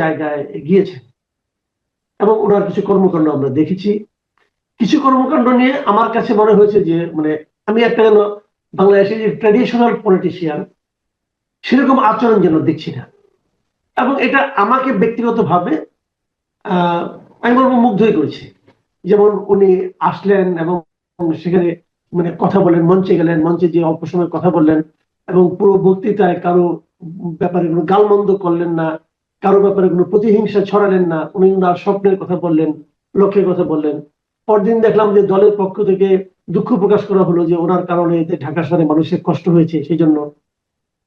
জায়গায় গিয়েছেন এবং ওনার কিছু কর্মকাণ্ড আমরা দেখেছি। কিছু কর্মকাণ্ড নিয়ে আমার কাছে মনে হয়েছে যে মানে আমি একটা যেন বাংলাদেশের যে ট্র্যাডিশনাল পলিটিশিয়ান সেরকম আচরণ যেন দেখছি না। এবং এটা আমাকে ব্যক্তিগতভাবে আমি বলব মুগ্ধই করেছে। যেমন উনি আসলেন এবং সেখানে মানে কথা বলেন, মঞ্চে গেলেন, মঞ্চে যে অল্প সময় কথা বললেন এবং পুরো বক্তৃতায় কারও ব্যাপারে কোনো গালমন্দ করলেন না কারও ব্যাপারে কোনো প্রতিহিংসা ছড়ালেন না, উনি ওনার স্বপ্নের কথা বললেন, লক্ষ্যের কথা বললেন। পরদিন দেখলাম যে দলের পক্ষ থেকে দুঃখ প্রকাশ করা হলো যে ওনার কারণে এতে ঢাকা শহরে মানুষের কষ্ট হয়েছে, সেই জন্য।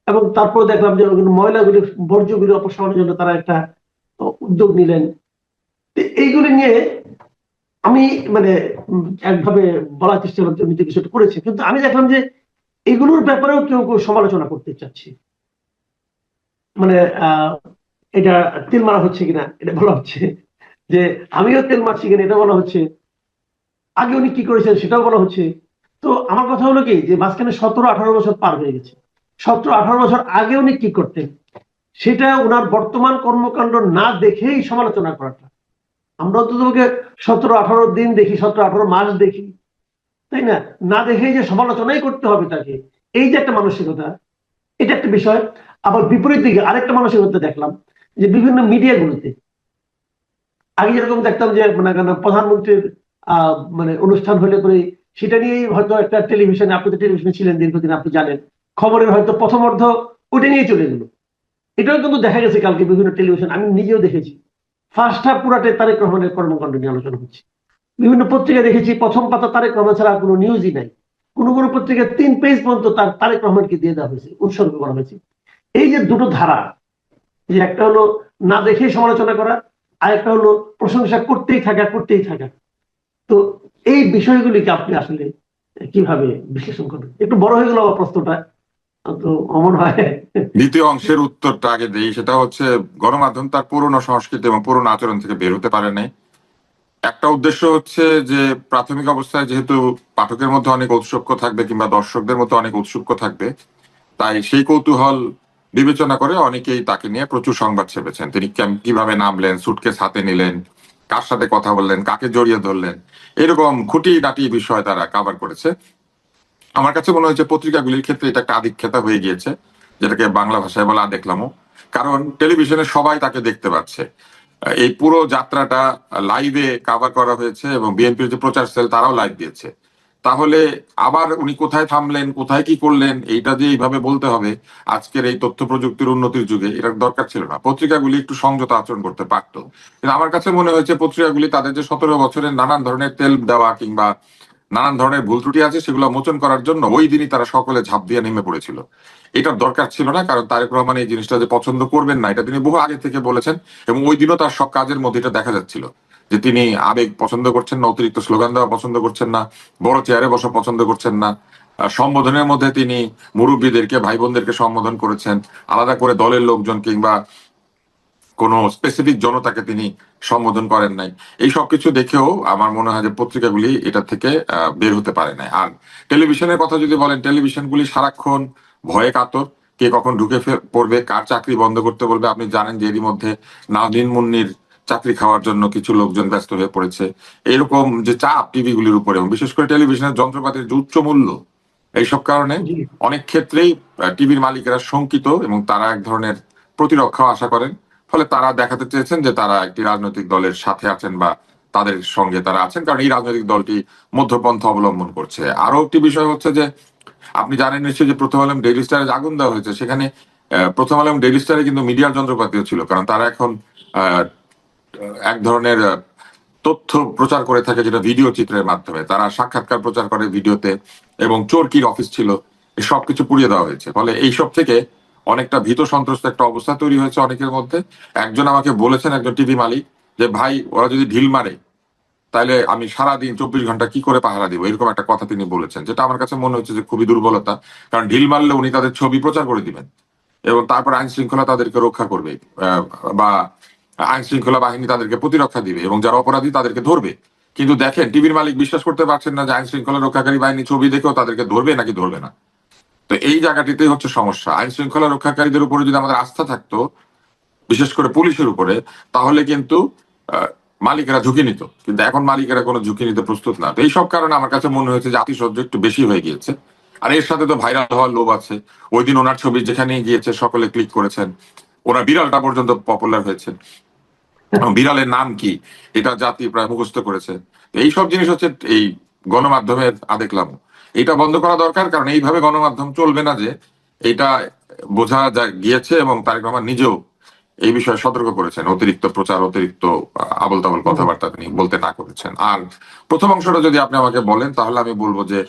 এবং তারপর দেখলাম যে ময়লাগুলি, বর্জ্যগুলি অপসারণের জন্য তারা একটা উদ্যোগ নিলেন। এইগুলি নিয়ে আমি মানে একভাবে বলার চেষ্টা করতে তো কিছুটা করেছে, কিন্তু আমি দেখলাম যে এগুলোর ব্যাপারেও কেউ কেউ সমালোচনা করতে চাচ্ছে। মানে এটা তেল মারা হচ্ছে কিনা, এটা বলা হচ্ছে। যে আমিও তেল মারছি কিনা, এটা বলা হচ্ছে। আগে উনি কি করেছেন সেটাও বলা হচ্ছে। তো আমার কথা হলো কি, যে মাঝখানে সতেরো, আঠারো বছর পার হয়ে গেছে। সতেরো, আঠারো বছর আগে উনি কি করতেন, সেটা ওনার বর্তমান কর্মকাণ্ড না দেখেই সমালোচনা করাটা। আমরা তো তোমাকে সতেরো, আঠারো দিন দেখি, সতেরো, আঠারো মাস দেখি। তাই না? না দেখেই যে সমালোচনাই করতে হবে তাকে। এই যে একটা মানসিকতা, এটা একটা বিষয়। আবার বিপরীত দিকে আরেকটা মানসিকতা দেখলাম। যে বিভিন্ন মিডিয়াগুলোতে আগে যেরকম দেখতাম যে মানে প্রধানমন্ত্রীর মানে অনুষ্ঠান হলে পরে সেটা নিয়েই হয়তো একটা টেলিভিশনে আপনি তো টেলিভিশনে ছিলেন দীর্ঘদিন, আপনি জানেন। খবরের হয়তো প্রথম অর্ধ ওটা নিয়ে চলে গেল। এটাও কিন্তু দেখা গেছে কালকে বিভিন্ন টেলিভিশন আমি নিজেও দেখেছি। ফার্স্ট হাফ পুরাটে তারেক রহমানের কর্মকাণ্ড নিয়ে আলোচনা হচ্ছে। বিভিন্ন পত্রিকা দেখেছি, প্রথম পাতা তারেক রহমান ছাড়া কোনো নিউজই নাই। কোন কোন পত্রিকায় তিন পেজ পর্যন্ত তার তারেক রহমানকে দিয়ে দেওয়া হয়েছে, উৎসর্গ করা হয়েছে। এই যে দুটো ধারা যে একটা হলো না দেখে সমালোচনা করা, আর একটা হলো প্রশংসা করতেই থাকা করতেই থাকা। তো এই বিষয়গুলিকে আপনি আসলে কীভাবে বিশ্লেষণ করবেন? একটু বড় হয়ে গেল আমার প্রশ্নটা। দ্বিতীয় অংশের উত্তরটা আগে দিই, সেটা হচ্ছে গণমাধ্যম তার পুরনো সংস্কৃতি এবং পুরনো আচরণ থেকে বের হতে পারে নাই। একটা উদ্দেশ্য হচ্ছে যে প্রাথমিক অবস্থায় যেহেতু পাঠকের মধ্যে অনেক ঔৎসুক্য থাকবে কিংবা দর্শকদের মধ্যে অনেক ঔৎসুক্য থাকবে, তাই সেই কৌতূহল বিবেচনা করে অনেকেই তাকে নিয়ে প্রচুর সংবাদ ছেপেছেন। তিনি কীভাবে নামলেন সুটকেস হাতে নিলেন, কার সাথে কথা বললেন, কাকে জড়িয়ে ধরলেন, এরকম খুঁটি নাটি বিষয় তারা কাভার করেছে। আমার কাছে মনে হয়েছে পত্রিকাগুলির ক্ষেত্রে এটা একটা আধিক্ষেতা হয়ে গিয়েছে, যেটাকে বাংলা ভাষায় বলা দেখলামও কারণ টেলিভিশনে সবাই তাকে দেখতে পাচ্ছে। এই পুরো যাত্রাটা লাইভে কাভার করা হয়েছে এবং বিএনপির যে প্রচার সেল তারাও লাইভ দিয়েছে। তাহলে আবার উনি কোথায় থামলেন, কোথায় কি করলেন, এইটা যে এইভাবে বলতে হবে। আজকের এই তথ্য প্রযুক্তির উন্নতির যুগে এটার দরকার ছিল না। পত্রিকাগুলি একটু সংযত আচরণ করতে পারতো। কিন্তু আমার কাছে মনে হয়েছে পত্রিকাগুলি তাদের যে সতেরো বছরের নানান ধরনের তেল দেওয়া কিংবা নানান ধরনের ভুল ত্রুটি আছে, সেগুলো মোচন করার জন্য ওই দিনই তারা সকলে ঝাঁপ দিয়ে নেমে পড়েছিল। এটার দরকার ছিল না, কারণ তারেক রহমান এই জিনিসটা যে পছন্দ করবেন না, এটা তিনি বহু আগে থেকে বলেছেন এবং ওই দিনও তার সব কাজের মধ্যে এটা দেখা যাচ্ছিল। যে তিনি আবেগ পছন্দ করছেন না, অতিরিক্ত স্লোগান দেওয়া পছন্দ করছেন না, বড় চেয়ারে বসা পছন্দ করছেন না সম্বোধনের মধ্যে তিনি মুরব্বীদেরকে ভাই বোনদেরকে সম্বোধন করেছেন, আলাদা করে দলের লোকজন কিংবা কোনো স্পেসিফিক জনতাকে তিনি সম্বোধন করেন নাই। এই সব কিছু দেখেও আমার মনে হয় যে পত্রিকাগুলি এটা থেকে বের হতে পারে নাই। আর টেলিভিশনের কথা যদি বলেন, টেলিভিশনগুলি সারাক্ষণ ভয়ে কাতর, কে কখন ঢুকে পড়বে, কার চাকরি বন্ধ করতে বলবে, আপনি জানেন যে এরই মধ্যে নাদিন মুন্নির চাকরি খাওয়ার জন্য কিছু লোকজন ব্যস্ত হয়ে পড়েছে। এরকম যে চাপ টিভি গুলির উপরে বিশেষ করে টেলিভিশনের যন্ত্রপাতির যে উচ্চ মূল্য এইসব কারণে অনেক ক্ষেত্রেই টিভির মালিকেরা শঙ্কিত এবং তারা এক ধরনের প্রতিরক্ষা আশা করেন। ফলে তারা দেখাতে চেয়েছেন যে তারা একটি রাজনৈতিক দলের সাথে আছেন বা তাদের সঙ্গে তারা আছেন কারণ এই রাজনৈতিক দলটি মধ্যপন্থ অবলম্বন করছে। আরও একটি বিষয় হচ্ছে যে আপনি জানেন নিশ্চয়ই যে প্রথম আলম ডেইলি স্টারে আগুন দেওয়া হয়েছে সেখানে আহ, প্রথম আলম ডেইলি স্টারে কিন্তু মিডিয়ার যন্ত্রপাতিও ছিল কারণ তারা এখন আহ, এক ধরনের তথ্য প্রচার করে থাকে যেটা ভিডিও চিত্রের মাধ্যমে। তারা সাক্ষাৎকার প্রচার করে ভিডিওতে এবং চোরকির অফিস ছিল সব কিছু পুড়িয়ে দেওয়া হয়েছে। ফলে এইসব থেকে অনেকটা ভীত সন্ত্রস্ত একটা অবস্থা তৈরি হয়েছে অনেকের মধ্যে। একজন আমাকে বলেছেন, একজন টিভি মালিক, যে, ভাই, ওরা যদি ঢিল মারে তাহলে আমি সারা দিন চব্বিশ ঘণ্টা কি করে পাহারা দিব? এরকম একটা কথা তিনি বলেছেন, যেটা আমার কাছে মনে হচ্ছে যে খুবই দুর্বলতা। কারণ ঢিল মারলে উনি তাদের ছবি প্রচার করে দিবেন এবং তারপর আইন শৃঙ্খলা তাদেরকে রক্ষা করবে বা আইন শৃঙ্খলা বাহিনী তাদেরকে প্রতিরক্ষা দিবে এবং যারা অপরাধী তাদেরকে ধরবে। কিন্তু দেখেন, টিভির মালিক বিশ্বাস করতে পারছেন না যে আইন শৃঙ্খলা রক্ষাকারী বাহিনী ছবি দেখেও তাদেরকে ধরবে নাকি ধরবে না। তো এই জায়গাটিতেই হচ্ছে সমস্যা। আইন শৃঙ্খলা রক্ষাকারীদের উপরে যদি আমাদের আস্থা থাকতো, বিশেষ করে পুলিশের উপরে, তাহলে কিন্তু মালিকেরা ঝুঁকি নিত। কিন্তু এখন মালিকেরা কোনো ঝুঁকি নিতে প্রস্তুত না। তো এইসব কারণে আমার কাছে মনে হয়েছে যে আতিশয্য একটু বেশি হয়ে গিয়েছে। আর এর সাথে তো ভাইরাল হওয়ার লোভ আছে। ওই দিন ওনার ছবি যেখানে গিয়েছে, সকলে ক্লিক করেছেন। ওনার বিড়ালটা পর্যন্ত পপুলার হয়েছে। বিড়ালের নাম কি? এটা জাতি প্রায় মুখস্থ করেছে। এইসব জিনিস হচ্ছে এই গণমাধ্যমের আদেকলাম এটা বন্ধ করা দরকার কারণ এইভাবে গণমাধ্যম চলবে না যে এটা বোঝা গিয়েছে এবং তারেক রহমান নিজেও এই বিষয়ে সতর্ক করেছেন। অতিরিক্ত প্রচার অতিরিক্ত আবল তাবল কথাবার্তা তিনি বলতে না করেছেন। আর প্রথম অংশটা যদি আপনি আমাকে বলেন তাহলে আমি বলব যে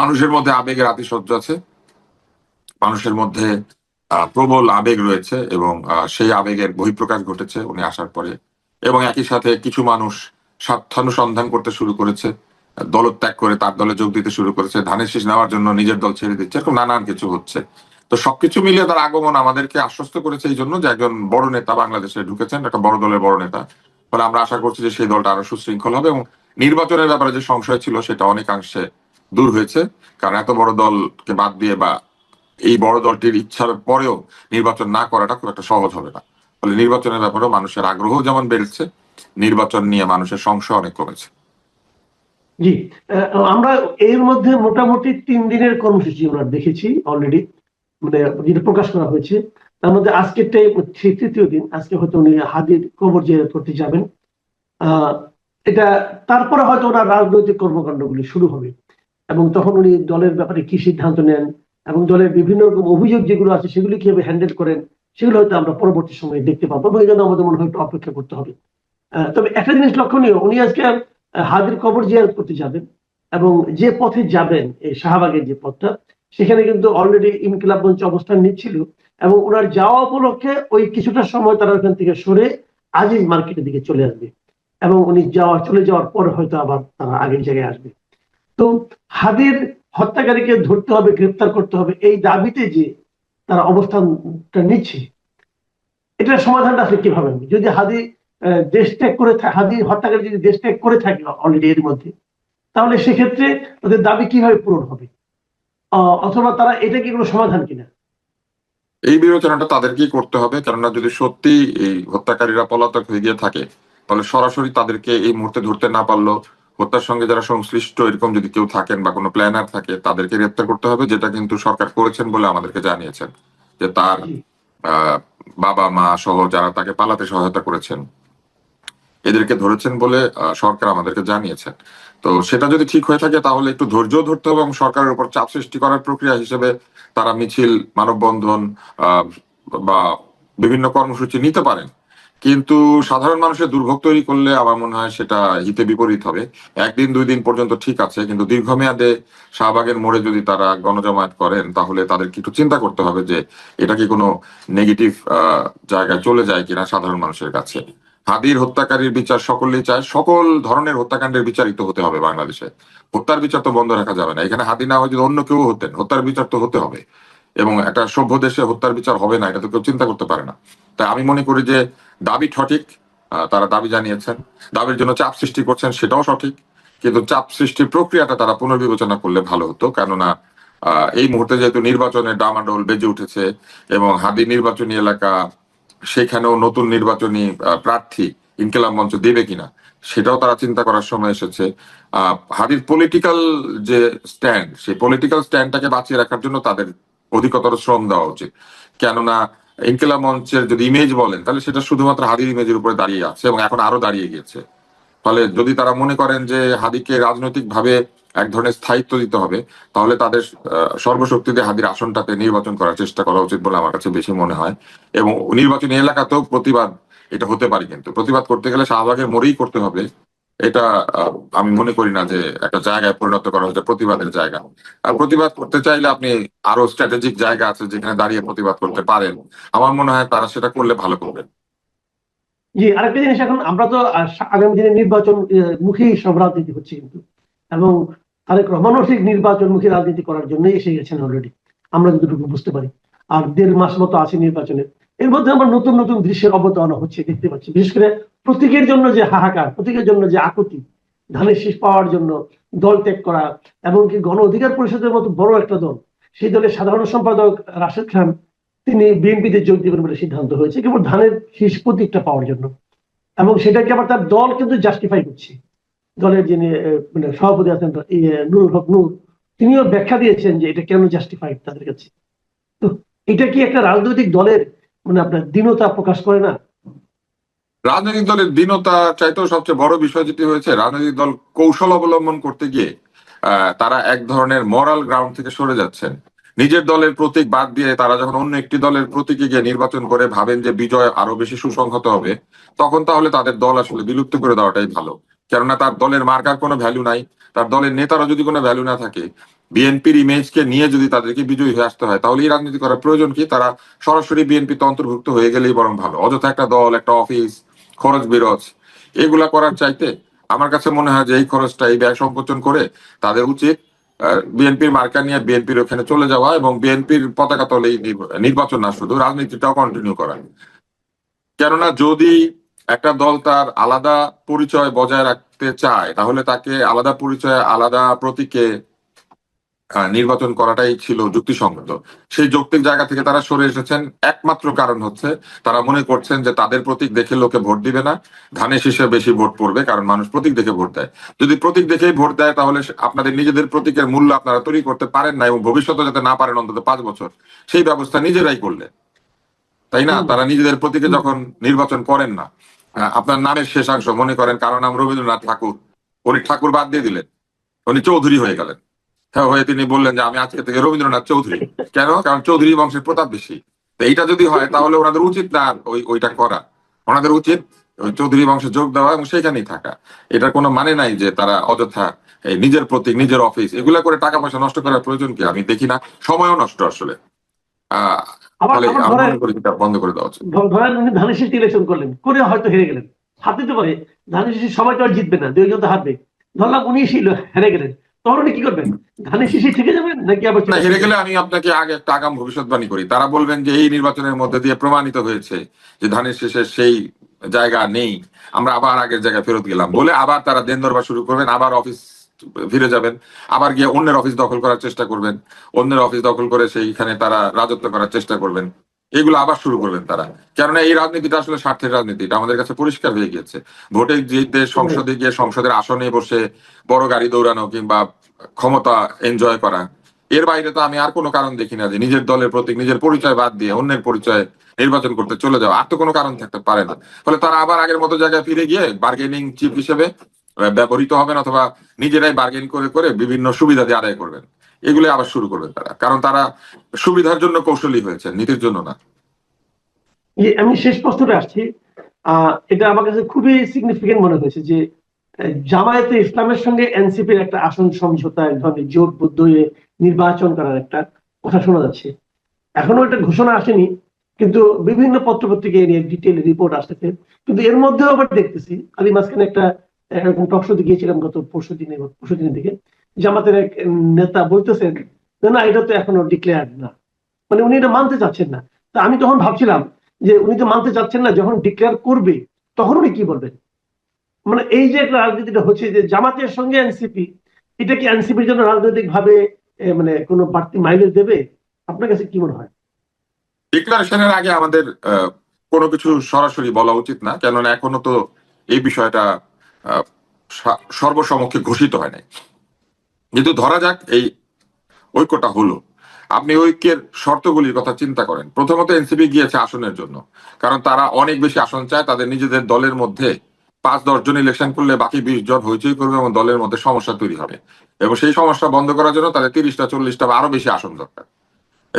মানুষের মধ্যে আবেগের আতিশয্য আছে। মানুষের মধ্যে প্রবল আবেগ রয়েছে এবং সেই আবেগের বহিঃপ্রকাশ ঘটেছে উনি আসার পরে। এবং একই সাথে কিছু মানুষ স্বার্থানুসন্ধান করতে শুরু করেছে, দলত্যাগ করে তার দলে যোগ দিতে শুরু করেছে, ধানের শীষ নেওয়ার জন্য নিজের দল ছেড়ে দিচ্ছে, এরকম নানান কিছু হচ্ছে। তো সবকিছু মিলিয়ে তার আগমন আমাদেরকে আশ্বস্ত করেছে এই জন্য যে একজন বড় নেতা বাংলাদেশে ঢুকেছেন, একটা বড় দলের বড় নেতা। ফলে আমরা আশা করছি যে সেই দলটা আরও সুশৃঙ্খল হবে এবং নির্বাচনের ব্যাপারে যে সংশয় ছিল সেটা অনেকাংশে দূর হয়েছে। কারণ এত বড় দলকে বাদ দিয়ে বা এই বড় দলটির ইচ্ছার পরেও নির্বাচন না করাটা খুব একটা সহজ হবে না। ফলে নির্বাচনের ব্যাপারেও মানুষের আগ্রহ যেমন বেড়েছে, নির্বাচন নিয়ে মানুষের সংশয় অনেক কমেছে। জি আমরা এর মধ্যে মোটামুটি তিন দিনের কর্মসূচি আমরা দেখেছি অলরেডি মানে যেটা প্রকাশ করা হয়েছে। তার মধ্যে আজকেরটাই তৃতীয় দিন, আজকে হয়তো উনি হাদির কবর জিয়ারত করতে যাবেন। এটা তারপরে হয়তো ওনার রাজনৈতিক কর্মকাণ্ডগুলি শুরু হবে। এবং তখন উনি দলের ব্যাপারে কি সিদ্ধান্ত নেন এবং দলের বিভিন্ন রকম অভিযোগ যেগুলো আছে, সেগুলি কীভাবে হ্যান্ডেল করেন, সেগুলো হয়তো আমরা পরবর্তী সময়ে দেখতে পাবো এবং জন্য আমাদের মনে হয় একটু অপেক্ষা করতে হবে। তবে একটা জিনিস লক্ষণীয়, উনি আজকে হাদির কবর জিয়ারত করতে যাবেন এবং যে পথে যাবেন, এই শাহবাগের যে পথটা, সেখানে কিন্তু অলরেডি ইনকিলাব মঞ্চ অবস্থান নিচ্ছিল এবং ওনার যাওয়া উপলক্ষে ওই কিছুটা সময় তারা ওখান থেকে সরে আজিজ মার্কেটের দিকে চলে আসবে এবং উনি যাওয়া, চলে যাওয়ার পর হয়তো আবার তারা আগের জায়গায় আসবে। তো হাদির হত্যাকারীকে ধরতে হবে, গ্রেপ্তার করতে হবে, এই দাবিতে যে তারা অবস্থানটা নিচ্ছে, এটার সমাধানটা আসলে কীভাবে? যদি হাদি দেশ ত্যাগ করে হাদি হত্যাকারী যদি দেশ ত্যাগ করে থাকে অলরেডি এর মধ্যে, তাহলে সেক্ষেত্রে ওদের দাবি কীভাবে পূরণ হবে অথবা তারা এটা কি কোনো সমাধান কিনা এই বিবেচনাটা তাদেরকেই করতে হবে, কেননা যদি সত্যি এই হত্যাকারীরা পলাতক হয়ে গিয়ে থাকে, তাহলে সরাসরি তাদেরকে এই মুহূর্তে ধরতে না পারল হত্যার সঙ্গে যারা সংশ্লিষ্ট এরকম যদি কেউ থাকেন বা কোনো প্ল্যানার থাকে তাদেরকে গ্রেপ্তার করতে হবে যেটা কিন্তু সরকার করেছেন বলে আমাদেরকে জানিয়েছেন। যে তার বাবা মা সহ যারা তাকে পালাতে সহায়তা করেছেন এদেরকে ধরেছেন বলে সরকার আমাদেরকে জানিয়েছেন। তো সেটা যদি ঠিক হয়ে থাকে তাহলে একটু ধৈর্য ধরতে হবে এবং সরকারের উপর চাপ সৃষ্টি করার প্রক্রিয়া হিসেবে তারা মিছিল মানববন্ধন আহ, বা বিভিন্ন কর্মসূচি নিতে পারেন। কিন্তু সাধারণ মানুষের দুর্ভোগ তৈরি করলে আমার মনে হয় সেটা হিতে বিপরীত হবে। একদিন, দুই দিন পর্যন্ত ঠিক আছে, কিন্তু দীর্ঘমেয়াদে শাহবাগের মোড়ে যদি তারা গণজমায়েত করেন, তাহলে তাদেরকে একটু চিন্তা করতে হবে যে এটা কি কোনো নেগেটিভ জায়গায় চলে যায় কিনা সাধারণ মানুষের কাছে। হাদির হত্যাকারীর বিচার সকলেই চায়। সকল ধরনের হত্যাকাণ্ডের বিচারিত হতে হবে বাংলাদেশে। হত্যার বিচার তো বন্ধ রাখা যাবে না। এখানে হাদি না হয় যদি অন্য কেউ হতেন, হত্যার বিচার তো হতে হবে। এবং একটা সভ্য দেশে হত্যার বিচার হবে না, এটা তো কেউ চিন্তা করতে পারে না। তাই আমি মনে করি যে দাবি সঠিক তারা দাবি জানিয়েছেন। দাবির জন্য চাপ সৃষ্টি করছেন, সেটাও সঠিক। কিন্তু চাপ সৃষ্টির প্রক্রিয়াটা তারা পুনর্বিবেচনা করলে ভালো হতো। কেননা এই মুহূর্তে যেহেতু নির্বাচনের ডামাডোল বেজে উঠেছে এবং হাদি নির্বাচনী এলাকা, সেখানেও নতুন নির্বাচনী প্রার্থী ইনকেলাম মঞ্চ দেবে কিনা, সেটাও তারা চিন্তা করার সময় এসেছে। হাদির পলিটিক্যাল যে স্ট্যান্ড সেই পলিটিক্যাল স্ট্যান্ডটাকে বাঁচিয়ে রাখার জন্য তাদের অধিকতর শ্রম দেওয়া উচিত। কেননা ইনকেলাব মঞ্চের যদি ইমেজ বলেন তাহলে সেটা শুধুমাত্র হাদির ইমেজের উপরে দাঁড়িয়ে আছে এবং এখন আরও দাঁড়িয়ে গিয়েছে। ফলে যদি তারা মনে করেন যে হাদিকে রাজনৈতিক ভাবে এক ধরনের স্থায়িত্ব দিতে হবে তাহলে তাদের আহ, সর্বশক্তি দিয়ে হাদির আসনটাতে নির্বাচন করার চেষ্টা করা উচিত বলে আমার কাছে বেশি মনে হয়। এবং নির্বাচনী এলাকাতেও প্রতিবাদ এটা হতে পারে কিন্তু। প্রতিবাদ করতে গেলে শাহবাগের মোড়েই করতে হবে। এটা আমি মনে করি না যে একটা জায়গায় পরিণত করা হয়েছে, প্রতিবাদের জায়গা। আর প্রতিবাদ করতে চাইলে আপনি আরও স্ট্র্যাটেজিক জায়গা আছে যেখানে দাঁড়িয়ে প্রতিবাদ করতে পারেন। আমার মনে হয় তারা সেটা করলে ভালো করবেন জি, আরেকটা জিনিস এখন আমরা তো আগামী দিনে নির্বাচন মুখী সব রাজনীতি হচ্ছে কিন্তু। এবং তারেক রহমানও ঠিক নির্বাচনমুখী রাজনীতি করার জন্যই এসে গেছেন অলরেডি আমরা যতটুকু বুঝতে পারি। আর দেড় মাস মতো আছে নির্বাচনের। এর মধ্যে আমার নতুন নতুন দৃশ্যের অবতারণা হচ্ছে দেখতে পাচ্ছি। বিশেষ করে প্রতীকের জন্য যে হাহাকার প্রতীকের জন্য যে আকুতি ধানের শীষ পাওয়ার জন্য দল ত্যাগ করা এমনকি গণ অধিকার পরিষদের মতো বড় একটা দল সেই দলের সাধারণ সম্পাদক রাশেদ খান তিনি বিএনপিতে যোগ দেবেন বলে সিদ্ধান্ত হয়েছে কেবল ধানের শীর্ষ প্রতীকটা পাওয়ার জন্য। এবং সেটাকে আবার তার দল কিন্তু জাস্টিফাই করছে। দলের যিনি মানে সভাপতি আছেন ইয়ে, নুরুল হক নূর তিনিও ব্যাখ্যা দিয়েছেন যে এটা কেন জাস্টিফাইড তাদের কাছে। তো এটা কি একটা রাজনৈতিক দলের মানে আপনার দীনতা প্রকাশ করে না? রাজনৈতিক দলের দীনতা চাইতেও সবচেয়ে বড় বিষয় যেটি হয়েছে, রাজনৈতিক দল কৌশল অবলম্বন করতে গিয়ে তারা এক ধরনের মরাল গ্রাউন্ড থেকে সরে যাচ্ছেন। নিজের দলের প্রতীক বাদ দিয়ে তারা যখন অন্য একটি দলের প্রতীকে গিয়ে নির্বাচন করে ভাবেন যে বিজয় আরও বেশি সুসংহত হবে, তখন তাহলে তাদের দল আসলে বিলুপ্ত করে দেওয়াটাই ভালো। কেননা তার দলের মার্কার কোনো ভ্যালু নাই। তার দলের নেতারা যদি কোনো ভ্যালু না থাকে বিএনপির ইমেজকে নিয়ে যদি তাদেরকে বিজয়ী হয়ে আসতে হয়, তাহলে এই রাজনীতি করার প্রয়োজন কি? তারা সরাসরি বিএনপিতে অন্তর্ভুক্ত হয়ে গেলেই বরং ভালো। অযথা একটা দল, একটা অফিস খরচ বিরজ এগুলা করার চাইতে আমার কাছে মনে হয় যে এই খরচটা, এই ব্যয় সংকোচন করে তাদের উচিত বিএনপির মার্কা নিয়ে বিএনপির ওখানে চলে যাওয়া এবং বিএনপির পতাকা নির্ব- নির্বাচন না শুধু, রাজনীতিটাও কন্টিনিউ করা। কেননা যদি একটা দল তার আলাদা পরিচয় বজায় রাখতে চায় তাহলে তাকে আলাদা পরিচয় আলাদা প্রতীকে নির্বাচন করাটাই ছিল যুক্তিসঙ্গত। সেই যৌক্তিক জায়গা থেকে তারা সরে এসেছেন। একমাত্র কারণ হচ্ছে তারা মনে করছেন যে তাদের প্রতীক দেখে লোকে ভোট দিবে না ধানে শীষে বেশি ভোট পড়বে কারণ মানুষ প্রতীক দেখে ভোট দেয়। যদি প্রতীক দেখেই ভোট দেয় তাহলে আপনাদের নিজেদের প্রতীকের মূল্য আপনারা তৈরি করতে পারেন না এবং ভবিষ্যতে যাতে না পারেন অন্তত পাঁচ বছর। সেই ব্যবস্থা নিজেরাই করলে তাই না? তারা নিজেদের প্রতীকে যখন নির্বাচন করেন না আপনার নামের শেষাংশ মনে করেন কারণ নাম রবীন্দ্রনাথ ঠাকুর। উনি ঠাকুর বাদ দিয়ে দিলেন। উনি চৌধুরী হয়ে গেলেন। হ্যাঁ হয়ে তিনি বললেন যে, আমি আজকে থেকে রবীন্দ্রনাথ চৌধুরী। কেন? কারণ চৌধুরী বংশের প্রতাপ বেশি। তো এইটা যদি হয়, তাহলে ওনাদের উচিত না ওই, ওইটা করা। ওনাদের উচিত চৌধুরী বংশে যোগ দেওয়া এবং সেখানেই থাকা। এটার কোনো মানে নাই যে তারা অযথা নিজের প্রতীক, নিজের অফিস, এগুলা করে টাকা পয়সা নষ্ট করার প্রয়োজন কি? আমি দেখি না। সময়ও নষ্ট আসলে। আবার তাহলে আবার আমি ধরেন করি এটা বন্ধ করে দেওয়া উচিত ধরেন উনি ধানের ইলেকশন করলেন করে হয়তো হেরে গেলেন। হাত দিতে পারে ধানের সবাই তো আর জিতবে না দুইজন তো হারবে। ধরলাম উনি হেরে গেলেন। তখন উনি কি করবেন? ধানের শীষে থেকে যাবেন নাকি আবার না হেরে গেলে আমি আপনাকে আগে একটা আগাম ভবিষ্যৎবাণী করি। তারা বলবেন যে এই নির্বাচনের মধ্যে দিয়ে প্রমাণিত হয়েছে যে ধানের শেষে সেই জায়গা নেই। আমরা আবার আগের জায়গায় ফেরত গেলাম বলে আবার তারা দেন দরবার শুরু করবেন আবার অফিস ফিরে যাবেন। আবার গিয়ে অন্যের অফিস দখল করার চেষ্টা করবেন। অন্যের অফিস দখল করে সেইখানে তারা রাজত্ব করার চেষ্টা করবেন। এগুলো আবার শুরু করবেন তারা। কেননা এই রাজনীতিটা আসলে স্বার্থের রাজনীতি। আমাদের কাছে পরিষ্কার হয়ে গিয়েছে। ভোটে জিতে সংসদে গিয়ে সংসদের আসনে বসে বড় গাড়ি দৌড়ানো কিংবা ক্ষমতা এনজয় করা, এর বাইরে তো আমি আর কোনো কারণ দেখি না যে নিজের দলের প্রতীক, নিজের পরিচয় বাদ দিয়ে অন্যের পরিচয় নির্বাচন করতে চলে যাওয়া। আর তো কোনো কারণ থাকতে পারে না। ফলে তারা আবার আগের মতো জায়গায় ফিরে গিয়ে বার্গেনিং চিফ হিসেবে ব্যবহৃত হবেন অথবা নিজেরাই বার্গেন করে করে বিভিন্ন সুবিধা দিয়ে আদায় করবেন। এগুলো আবার শুরু করবেন তারা। কারণ তারা সুবিধার জন্য কৌশলী হয়েছে নীতির জন্য না। আমি শেষ প্রশ্নটা আসছি। এটা আমার কাছে খুবই সিগনিফিকেন্ট মনে হয়েছে যে জামায়াতে ইসলামের সঙ্গে এনসিপির একটা আসন সমঝোতা এক ধরনের জোটবদ্ধ হয়ে নির্বাচন করার একটা কথা শোনা যাচ্ছে। এখনও একটা ঘোষণা আসেনি, কিন্তু বিভিন্ন পত্রপত্রিকা নিয়ে ডিটেল রিপোর্ট আসতেছে। কিন্তু এর মধ্যেও আবার দেখতেছি আমি মাঝখানে একটা এরকম টকশোতে গিয়েছিলাম গত পরশু দিনে, পরশু দিনের দিকে। জামাতের এক নেতা বলতেছেন না, এটা তো এখনও ডিক্লেয়ার না। মানে উনি এটা মানতে চাচ্ছেন না। তা আমি তখন ভাবছিলাম যে, উনি তো মানতে চাচ্ছেন না, যখন ডিক্লেয়ার করবে, তখন উনি কি বলবেন? মানে এই যে একটা রাজনীতিটা হচ্ছে যে, জামাতের সঙ্গে এনসিপি, এটা কি এনসিপির জন্য রাজনৈতিক ভাবে মানে কোনো বাড়তি মাইলেজ দেবে? আপনার কাছে কি মনে হয়? ডিক্লারেশনের আগে আমাদের কোনো কিছু সরাসরি বলা উচিত না। কেননা এখনও তো এই বিষয়টা সর্বসমক্ষে ঘোষিত হয় নাই। কিন্তু ধরা যাক এই ঐক্যটা হলো। আপনি ঐক্যের শর্তগুলির কথা চিন্তা করেন। প্রথমত এনসিপি গিয়েছে আসনের জন্য, কারণ তারা অনেক বেশি আসন চায়, তাদের নিজেদের দলের মধ্যে পাঁচ দশ জন ইলেকশন করলে বাকি বিশ জন হইচই করবে এবং দলের মধ্যে সমস্যা তৈরি হবে। এবং সেই সমস্যা বন্ধ করার জন্য তাদের তিরিশটা, চল্লিশটা বা আরও বেশি আসন দরকার।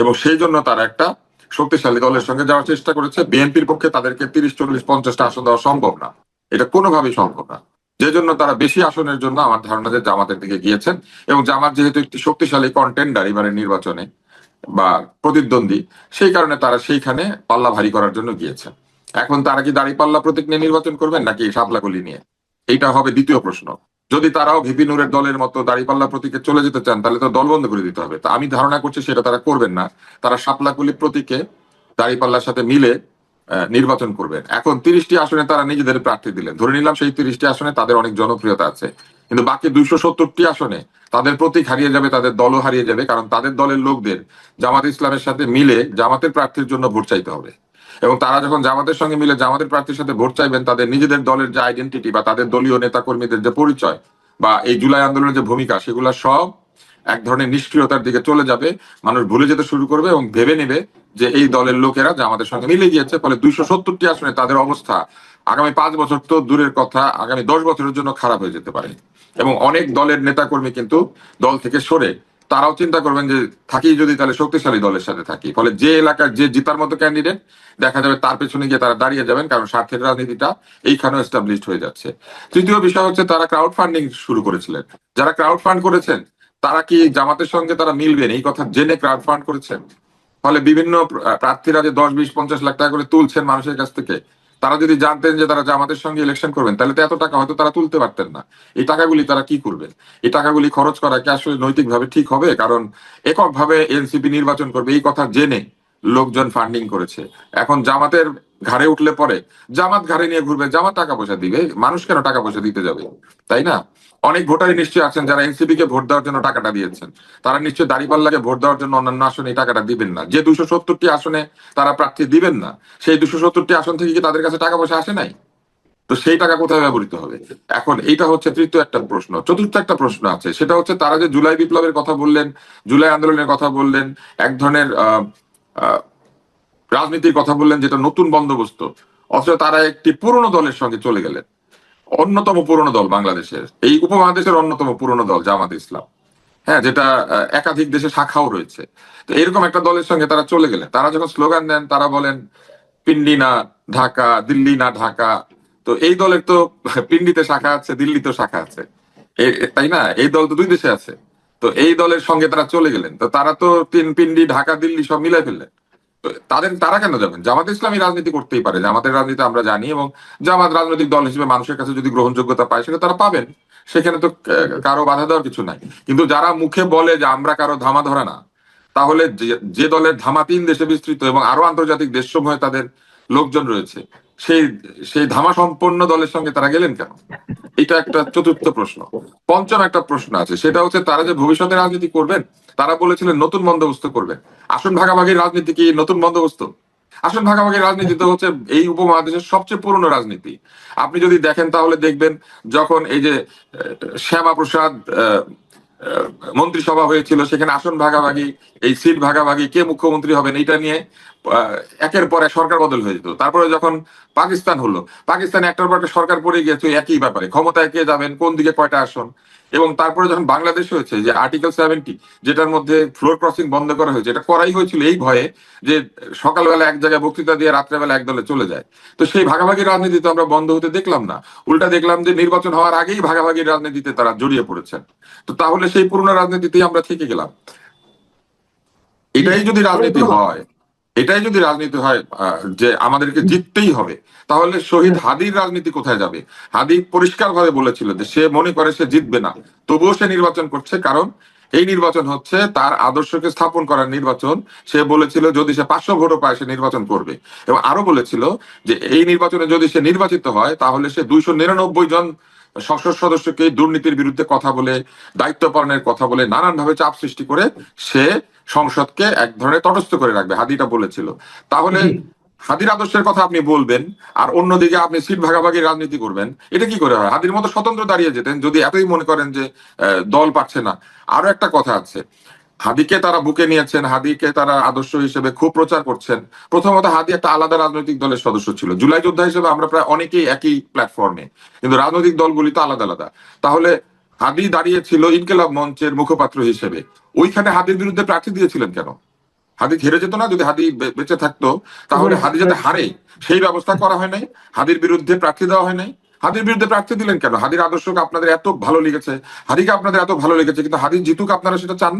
এবং সেই জন্য তারা একটা শক্তিশালী দলের সঙ্গে যাওয়ার চেষ্টা করেছে। বিএনপির পক্ষে তাদেরকে তিরিশ, চল্লিশ, পঞ্চাশটা আসন দেওয়া সম্ভব না। এটা কোনোভাবেই সম্ভব না। যে জন্য তারা বেশি আসনের জন্য আমার ধারণা যে জামাতের দিকে গিয়েছেন এবং জামাত যেহেতু একটি শক্তিশালী কন্টেন্ডার এবারের নির্বাচনে বা প্রতিদ্বন্দ্বী, সেই কারণে তারা সেইখানে পাল্লা ভারী করার জন্য গিয়েছেন। এখন তারা কি দাড়ি পাল্লা প্রতীক নিয়ে নির্বাচন করবেন নাকি সাপলাগুলি নিয়ে? এইটা হবে দ্বিতীয় প্রশ্ন। যদি তারাও ভিপি নুরের দলের মতো দাড়িপাল্লা প্রতীকে চলে যেতে চান, তাহলে তো দল বন্ধ করে দিতে হবে। তা আমি ধারণা করছি সেটা তারা করবেন না। তারা সাপলাকুলি প্রতীকে দাড়িপাল্লার সাথে মিলে নির্বাচন করবেন। এখন তিরিশটি আসনে তারা নিজেদের প্রার্থী দিলেন। ধরে নিলাম সেই তিরিশটি আসনে তাদের অনেক জনপ্রিয়তা আছে। কিন্তু বাকি দুইশো সত্তরটি আসনে তাদের প্রতীক হারিয়ে যাবে, তাদের দলও হারিয়ে যাবে, কারণ তাদের দলের লোকদের জামাত ইসলামের সাথে মিলে জামাতের প্রার্থীর জন্য ভোট চাইতে হবে। এবং তারা যখন জামাতের সঙ্গে মিলে জামাতের প্রার্থীর সাথে ভোট চাইবেন, তাদের নিজেদের দলের যে আইডেন্টিটি বা তাদের দলীয় নেতাকর্মীদের যে পরিচয় বা এই জুলাই আন্দোলনের যে ভূমিকা, সেগুলো সব এক ধরনের নিষ্ক্রিয়তার দিকে চলে যাবে, মানুষ ভুলে যেতে শুরু করবে এবং ভেবে নেবে যে এই দলের লোকেরা যে আমাদের সঙ্গে মিলে গিয়েছে, ফলে দুইশো সত্তরটি আসনে তাদের অবস্থা আগামী পাঁচ বছর তো দূরের কথা, আগামী দশ বছরের জন্য খারাপ হয়ে যেতে পারে। এবং অনেক দলের নেতাকর্মী কিন্তু দল থেকে সরে, তারাও চিন্তা করবেন যে থাকি যদি তাহলে শক্তিশালী দলের সাথে থাকি। ফলে যে এলাকার যে জিতার মতো ক্যান্ডিডেট দেখা যাবে তার পেছনে গিয়ে তারা দাঁড়িয়ে যাবেন, কারণ স্বার্থের রাজনীতিটা এইখানেও এস্টাবলিশড হয়ে যাচ্ছে। তৃতীয় বিষয় হচ্ছে তারা ক্রাউড ফান্ডিং শুরু করেছিলেন। যারা ক্রাউড ফান্ড করেছেন তারা কি জামাতের সঙ্গে তারা মিলবেন এই কথা জেনে ক্রাউড ফান্ড করেছেন ফলে বিভিন্ন প্রার্থীরা যে দশ, বিশ, পঞ্চাশ লাখ টাকা করে তুলছেন মানুষের কাছ থেকে, তারা যদি জানতেন যে তারা জামাতের সঙ্গে ইলেকশন করবেন, তাহলে তো এত টাকা হয়তো তারা তুলতে পারতেন না। এই টাকাগুলি তারা কি করবেন? এই টাকাগুলি খরচ করা কি আসলে নৈতিকভাবে ঠিক হবে? কারণ এককভাবে এনসিপি নির্বাচন করবে, এই কথা জেনে লোকজন ফান্ডিং করেছে। এখন জামাতের ঘাড়ে উঠলে পরে, জামাত ঘাড়ে নিয়ে ঘুরবে, জামাত টাকা পয়সা দিবে, মানুষ কেন টাকা পয়সা দিতে যাবে? তাই না? অনেক ভোটারই নিশ্চয়ই আছেন যারা এনসিপি কে ভোট দেওয়ার জন্য টাকাটা দিয়েছেন। তারা নিশ্চয়ই দাঁড়িপাল্লাকে ভোট দেওয়ার জন্য অন্যান্য আসনে এই টাকাটা দিবেন না। যে দুশো সত্তরটি আসনে তারা প্রার্থী দিবেন না, সেই দুশো সত্তরটি আসন থেকে কি তাদের কাছে টাকা পয়সা আসে নাই? তো সেই টাকা কোথায় ব্যবহৃত হবে? এখন এইটা হচ্ছে তৃতীয় একটা প্রশ্ন। চতুর্থ একটা প্রশ্ন আছে। সেটা হচ্ছে তারা যে জুলাই বিপ্লবের কথা বললেন, জুলাই আন্দোলনের কথা বললেন, এক ধরনের রাজনীতির কথা বললেন যেটা নতুন বন্দোবস্ত, অথচ তারা একটি পুরনো দলের সঙ্গে চলে গেলেন। অন্যতম পুরনো দল বাংলাদেশের, এই উপমহাদেশের অন্যতম পুরনো দল জামাত ইসলাম। হ্যাঁ যেটা একাধিক দেশে শাখাও রয়েছে। তো এরকম একটা দলের সঙ্গে তারা চলে গেলেন। তারা যখন স্লোগান দেন, তারা বলেন, পিন্ডি না ঢাকা, দিল্লি না ঢাকা। তো এই দলের তো পিন্ডিতে শাখা আছে, দিল্লিতেও শাখা আছে। তাই না? এই দল তো দুই দেশে আছে। তো এই দলের সঙ্গে তারা চলে গেলেন। তো তারা তো তিন পিন্ডি, ঢাকা, দিল্লি সব মিলাই ফেললেন। তাদের, তারা কেন যাবেন? জামাত ইসলামী রাজনীতি করতেই পারে। জামাতের রাজনীতি আমরা জানি এবং জামাত রাজনৈতিক দল হিসেবে মানুষের কাছে যদি গ্রহণযোগ্যতা পায়, সেটা তারা পাবেন। সেখানে তো কারও বাধা দেওয়ার কিছু নাই। কিন্তু যারা মুখে বলে যে আমরা কারও ধামা ধরে না, তাহলে যে- যে দলের ধামা তিন দেশে বিস্তৃত এবং আরও আন্তর্জাতিক দেশসমূহে তাদের লোকজন রয়েছে সেই সেই ধামা সম্পন্ন দলের সঙ্গে তারা গেলেন কেন? এটা একটা চতুর্থ প্রশ্ন। পঞ্চম একটা প্রশ্ন আছে সেটা হচ্ছে তারা যে ভবিষ্যতে রাজনীতি করবেন তারা বলেছিলেন নতুন বন্দোবস্ত করবেন। আসন ভাগাভাগির রাজনীতি কি নতুন বন্দোবস্ত? আসন ভাগাভাগির রাজনীতি তো হচ্ছে এই উপমহাদেশের সবচেয়ে পুরনো রাজনীতি। আপনি যদি দেখেন তাহলে দেখবেন যখন এই যে আহ, শ্যামা প্রসাদ আহ, আহ, মন্ত্রিসভা হয়েছিল সেখানে আসন ভাগাভাগি এই সিট ভাগাভাগি কে মুখ্যমন্ত্রী হবেন এটা নিয়ে একের পর এক সরকার বদল হয়ে যেত। তারপরে যখন পাকিস্তান হলো, পাকিস্তানে একটার পর একটা সরকার পড়ে গিয়েছে একই ব্যাপারে। ক্ষমতায় কে যাবেন, কোন দিকে কয়টা আসন? এবং তারপরে যখন বাংলাদেশ হয়েছে যে আর্টিকেল সেভেন্টি যেটার মধ্যে ফ্লোর ক্রসিং বন্ধ করা হয়েছে, এটা করাই হয়েছিল এই ভয়ে যে সকালবেলা এক জায়গায় বক্তৃতা দিয়ে রাত্রেবেলা এক দলে চলে যায়। তো সেই ভাগাভাগি রাজনীতি তো আমরা বন্ধ হতে দেখলাম না। উল্টা দেখলাম যে নির্বাচন হওয়ার আগেই ভাগাভাগি রাজনীতিতে তারা জড়িয়ে পড়েছেন। তো তাহলে সেই পুরনো রাজনীতিতেই আমরা থেকে গেলাম। এটাই যদি রাজনীতি হয় এটাই যদি রাজনীতি হয় যে আমাদেরকে জিততেই হবে তাহলে শহীদ হাদির রাজনীতি কোথায় যাবে? হাদি পরিষ্কার ভাবে বলেছিল যে সে মনে করে সে জিতবে না। তবুও সে নির্বাচন করছে কারণ এই নির্বাচন হচ্ছে তার আদর্শকে স্থাপন করার নির্বাচন। সে বলেছিল যদি সে পাঁচশো ভোটও পায় সে নির্বাচন করবে। এবং আরও বলেছিল যে এই নির্বাচনে যদি সে নির্বাচিত হয় তাহলে সে দুইশো নিরানব্বই জন সংসদ সদস্যকে দুর্নীতির বিরুদ্ধে কথা বলে দায়িত্ব পালনের কথা বলে নানান ভাবে চাপ সৃষ্টি করে সে সংসদকে এক ধরনের তটস্থ করে রাখবে হাদিটা বলেছিল। তাহলে হাদির আদর্শের কথা আপনি বলবেন আর অন্যদিকে আপনি সিট ভাগাভাগি রাজনীতি করবেন এটা কি করে হয়? হাদির মতো স্বতন্ত্র দাঁড়িয়ে যেতেন যদি এতই মনে করেন যে আহ, দল পাচ্ছে না। আরও একটা কথা আছে হাদিকে তারা বুকে নিয়েছেন, হাদিকে তারা আদর্শ হিসেবে খুব প্রচার করছেন। প্রথমত হাদি একটা আলাদা রাজনৈতিক দলের সদস্য ছিল। জুলাই যোদ্ধা হিসেবে আমরা প্রায় অনেকেই একই প্ল্যাটফর্মে কিন্তু রাজনৈতিক দলগুলি তো আলাদা আলাদা। তাহলে হাদি দাঁড়িয়েছিল ইনকেলাব মঞ্চের মুখপাত্র হিসেবে। ওইখানে হাদির বিরুদ্ধে প্রার্থী দিয়েছিলেন কেন? হাদি হেরে যেত না? যদি হাদি বেঁচে থাকতো, তাহলে হাদি যাতে হারে, সেই ব্যবস্থা করা হয় নাই। হাদির বিরুদ্ধে প্রার্থী দেওয়া হয় নাই। হাদির বিরুদ্ধে প্রার্থী দিলেন কেন? হাদির আদর্শকে আপনাদের এত ভালো লেগেছে, হাদিকে আপনাদের এত ভালো লেগেছে, কিন্তু হাদির জিতুক আপনারা সেটা চান।